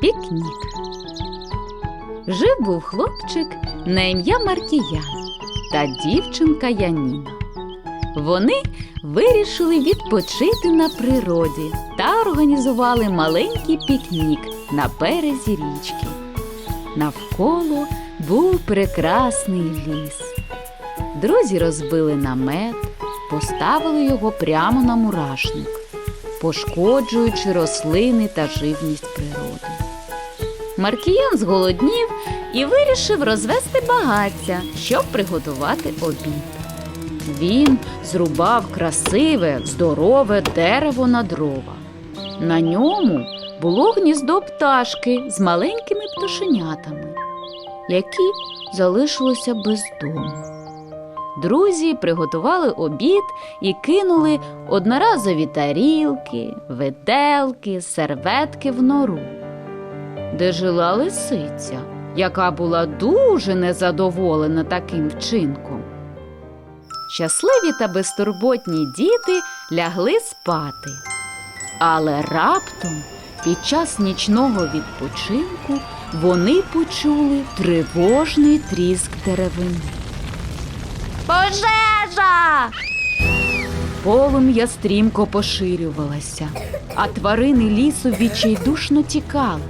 Пікнік. Жив був хлопчик на ім'я Маркіян та дівчинка Яніна. Вони вирішили відпочити на природі та організували маленький пікнік на березі річки. Навколо був прекрасний ліс. Друзі розбили намет, поставили його прямо на мурашник, пошкоджуючи рослини та живність природи. Маркіян зголоднів і вирішив розвести багаття, щоб приготувати обід. Він зрубав красиве, здорове дерево на дрова. На ньому було гніздо пташки з маленькими пташенятами, які залишилися без дому. Друзі приготували обід і кинули одноразові тарілки, виделки, серветки в нору, де жила лисиця, яка була дуже незадоволена таким вчинком. Щасливі та безтурботні діти лягли спати. Але раптом під час нічного відпочинку вони почули тривожний тріск деревини. Пожежа! Полум'я стрімко поширювалося, а тварини лісу відчайдушно тікали.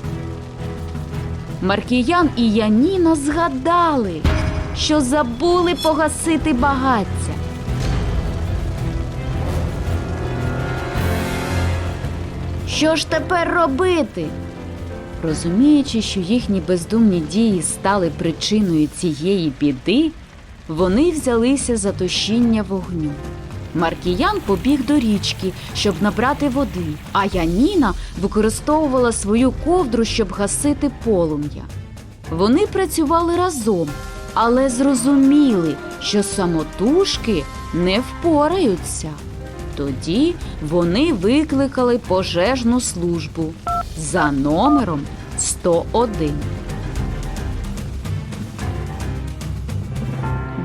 Маркіян і Яніна згадали, що забули погасити багаття. Що ж тепер робити? Розуміючи, що їхні бездумні дії стали причиною цієї біди, вони взялися за тушіння вогню. Маркіян побіг до річки, щоб набрати води, а Яніна використовувала свою ковдру, щоб гасити полум'я. Вони працювали разом, але зрозуміли, що самотужки не впораються. Тоді вони викликали пожежну службу за номером 101.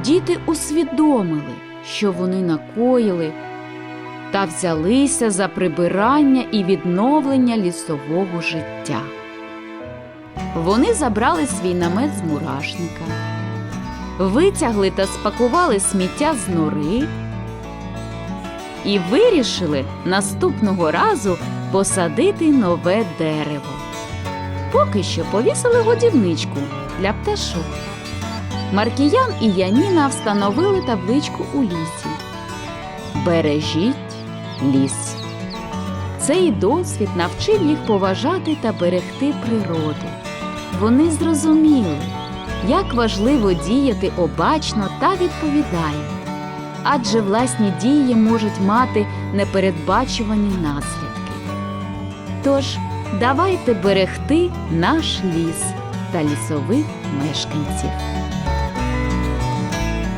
Діти усвідомили, що вони накоїли, та взялися за прибирання і відновлення лісового життя. Вони забрали свій намет з мурашника, витягли та спакували сміття з нори і вирішили наступного разу посадити нове дерево. Поки що повісили годівничку для пташок. Маркіян і Яніна встановили табличку у лісі. Бережіть ліс. Цей досвід навчив їх поважати та берегти природу. Вони зрозуміли, як важливо діяти обачно та відповідально, адже власні дії можуть мати непередбачувані наслідки. Тож давайте берегти наш ліс та лісових мешканців.